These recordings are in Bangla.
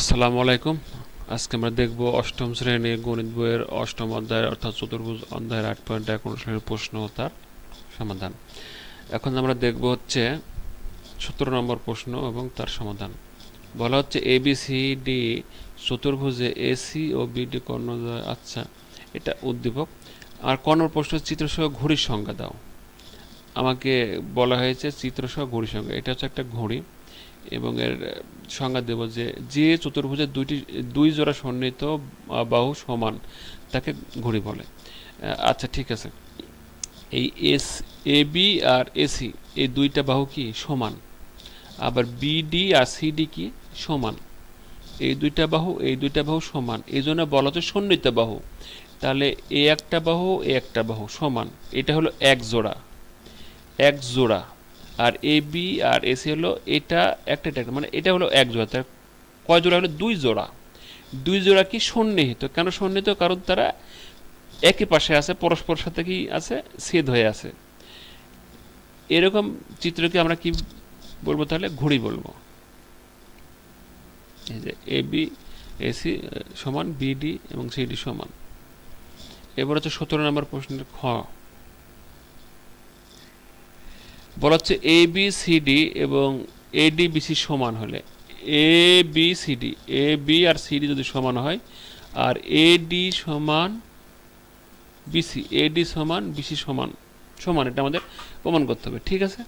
আসসালামু আলাইকুম। আজকে আমরা দেখব অষ্টম শ্রেণি গণিত বইয়ের অষ্টম অধ্যায়, অর্থাৎ চতুর্ভুজ অধ্যায়ের আট পয়েন্ট এক অনুশীলনের প্রশ্ন ও তার সমাধান। এখন আমরা দেখব হচ্ছে সতেরো নম্বর প্রশ্ন এবং তার সমাধান। বলা হচ্ছে এ বি সি ডি চতুর্ভুজে এসি ও বিডি কর্ণ আচ্ছা এটা উদ্দীপক। আর কর্ণ প্রশ্ন চিত্রসহ ঘড়ির সংজ্ঞা দাও। আমাকে বলা হয়েছে চিত্রসহ ঘড়ির সংজ্ঞা, এটা হচ্ছে একটা ঘড়ি। এবং এর সংজ্ঞা দেব যে যে চতুর্ভুজের দুইটি, দুই জোড়া সন্নিহিত বাহু সমান, তাকে ঘড়ি বলে। আচ্ছা ঠিক আছে। এই এস, এ, বি আর এসি এই দুইটা বাহু কি? সমান। আবার বিডি আর সিডি কি? সমান। এই দুইটা বাহু, এই দুইটা বাহু সমান। এই জন্য বলা হচ্ছে সন্নিহিত বাহু। তাহলে এ একটা বাহু, এ একটা বাহু সমান। এটা হলো এক জোড়া। এক জোড়া। আর এ বি আর এসি হলো এটা একটা একটা। মানে এটা হলো এক জোড়া, তার কয় জোড়া হলো? দুই জোড়া। দুই জোড়া কি সন্নিহিত? কেন সন্নিহিত? কারণ তারা একই পাশে আছে পরস্পর সাথে কি আছে? ছেদ হয়ে আছে। এরকম চিত্রকে আমরা কি বলব তাহলে? ঘড়ি বলব। এই যে এ বি এসি সমান বিডি এবং সিডি সমান। এবার হচ্ছে সতেরো নম্বর প্রশ্নের খ। বলা হচ্ছে এ বি সি ডি এবং এ ডি বিসি সমান হলে A B C D A B R C D যদি সমান হয় আর এ ডি সমান বিসি এ ডি সমান বিসি সমান সমান, এটা আমাদের প্রমাণ করতে হবে, ঠিক আছে?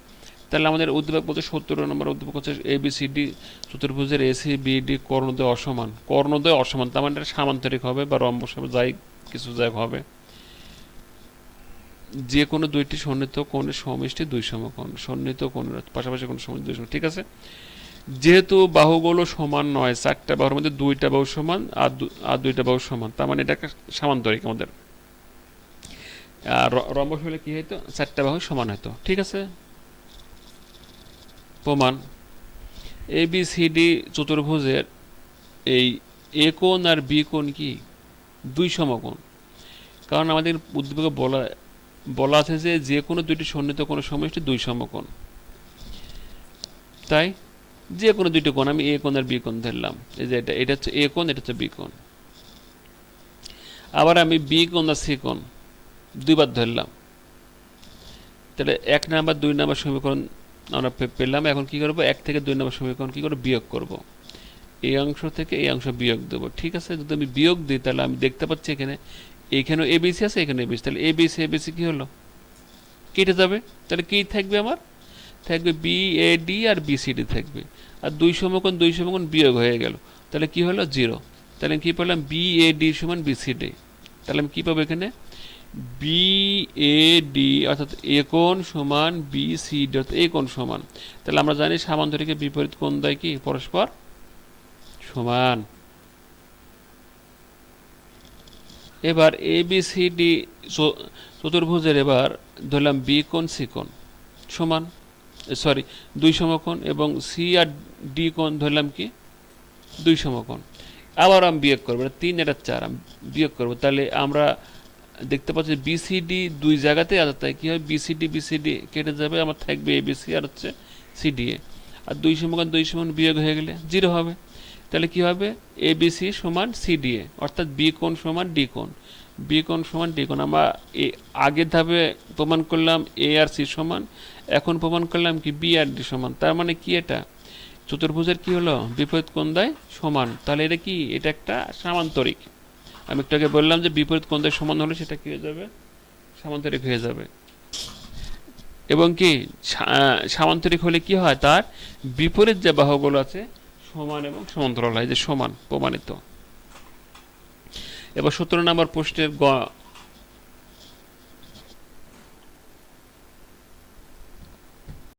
তাহলে আমাদের উদ্দীপক বলতে সত্তর নম্বর উদ্দীপক হচ্ছে এ বি সি ডি চতুর্ভুজের এসি বিডি কর্ণদ্বয় অসমান কর্ণদ্বয় অসমান, তার মানে এটা সামান্তরিক হবে বা রম্বস হবে, যাই কিছু যাই হবে। যে কোনো দুইটি সন্নিহিত কোণের সমষ্টি দুই সমকোণ, সন্নিহিত কোণের পাশাপাশি কোন সমষ্টি দুই সমান ঠিক আছে? যেহেতু বাহুগুলো সমান নয়, চারটা বাহুর মধ্যে দুইটা বাহু সমান আর আর দুইটা বাহু সমান, তার মানে এটা একটা সামান্তরিক আমাদের। আর রম্বস হলে কি হইতো? চারটা বাহু সমান হতো ঠিক আছে? প্রমাণ। এ বি সি ডি চতুর্ভুজের এই এ কোণ আর বি কোণ কি? দুই সমকোণ। কারণ আমাদের উদ্দীপকে বলা বলা আছে যে যে কোনো দুইটি সন্নিহিত কোনো সমষ্টি দুই সমকোণ। তাই যে কোনো দুইটি কোণ আমি এ কোণ আর বি কোণ ধরলাম। এই যে এটা এটা হচ্ছে এ কোণ, এটা হচ্ছে বি কোণ। আবার আমি বি কোণ আর সি কোণ দুইবার ধরলাম। তাহলে এক নাম্বার, দুই নাম্বার সমীকরণ আমরা পেলাম। এখন কি করব? এক থেকে দুই নাম্বার সমীকরণ কি করব বিয়োগ করব? এই অংশ থেকে এই অংশ বিয়োগ দেব। ঠিক আছে? যদি আমি বিয়োগ দিই, তাহলে আমি দেখতে পাচ্ছি এখানে এখানে এবিসি আছে, এখানে এবিসি তাহলে এবিসি এবিসি কি হলো? কেটে যাবে। তাহলে কি থাকবে আমার? থাকবে বি এ ডি আর বিসিডি থাকবে। আর দুই সমকোণ দুই সমকোণ বিয়োগ হয়ে গেল। তাহলে কি হলো? জিরো। তাহলে আমি কি পেলাম? বি এ ডি সমান বিসিডি তাহলে আমি কি পাবো এখানে? বি এ ডি অর্থাৎ এ কোণ সমান বি সি ডি অর্থাৎ এ কোণ সমান। তাহলে আমরা জানি সামান্তরিকের বিপরীত কোণ দেয় কি? পরস্পর সমান। এবার এ বি সি ডি চতুর্ভুজের এবার ধরলাম বি কোণ সি কোণ সমান সরি দুই সমকোণ এবং সি আর ডি কোণ ধরলাম কি? দুই সমকোণ। আবার আমি বিয়োগ করব তিন, এটা চার, আমি বিয়োগ করব। তাহলে আমরা দেখতে পাচ্ছি বিসিডি দুই জায়গাতে আছে তাই কী হয়? বিসিডি বিসিডি কেটে যাবে, আমার থাকবে এবিসি আর হচ্ছে সিডিএ আর দুই সমকোণ, দুই সমান বিয়োগ হয়ে গেলে, জিরো হবে। তাহলে কি হবে? এবিসি সমান সিডিএ অর্থাৎ বি কোণ সমান ডি কোণ। বি কোণ সমান ডি কোণ। আমরা এ আগের ধাপে প্রমাণ করলাম এ আর সি সমান। এখন প্রমাণ করলাম কি বি আর ডি সমান। তার মানে কি এটা? চতুর্ভুজের কি হলো? বিপরীত কোণ দেয় সমান। তাহলে এটা কি? এটা একটা সামান্তরিক। আমি একটু আগে বললাম যে বিপরীত কোণ দেয় সমান হলে সেটা কি হয়ে যাবে? সামান্তরিক হয়ে যাবে। এবং কি? সামান্তরিক হলে কি হয়? তার বিপরীত যে বাহুগুলো আছে সমান এবং সমান্তরাল হয় যে সমান প্রমাণিত। এবার সতেরো নম্বর প্রশ্নের গ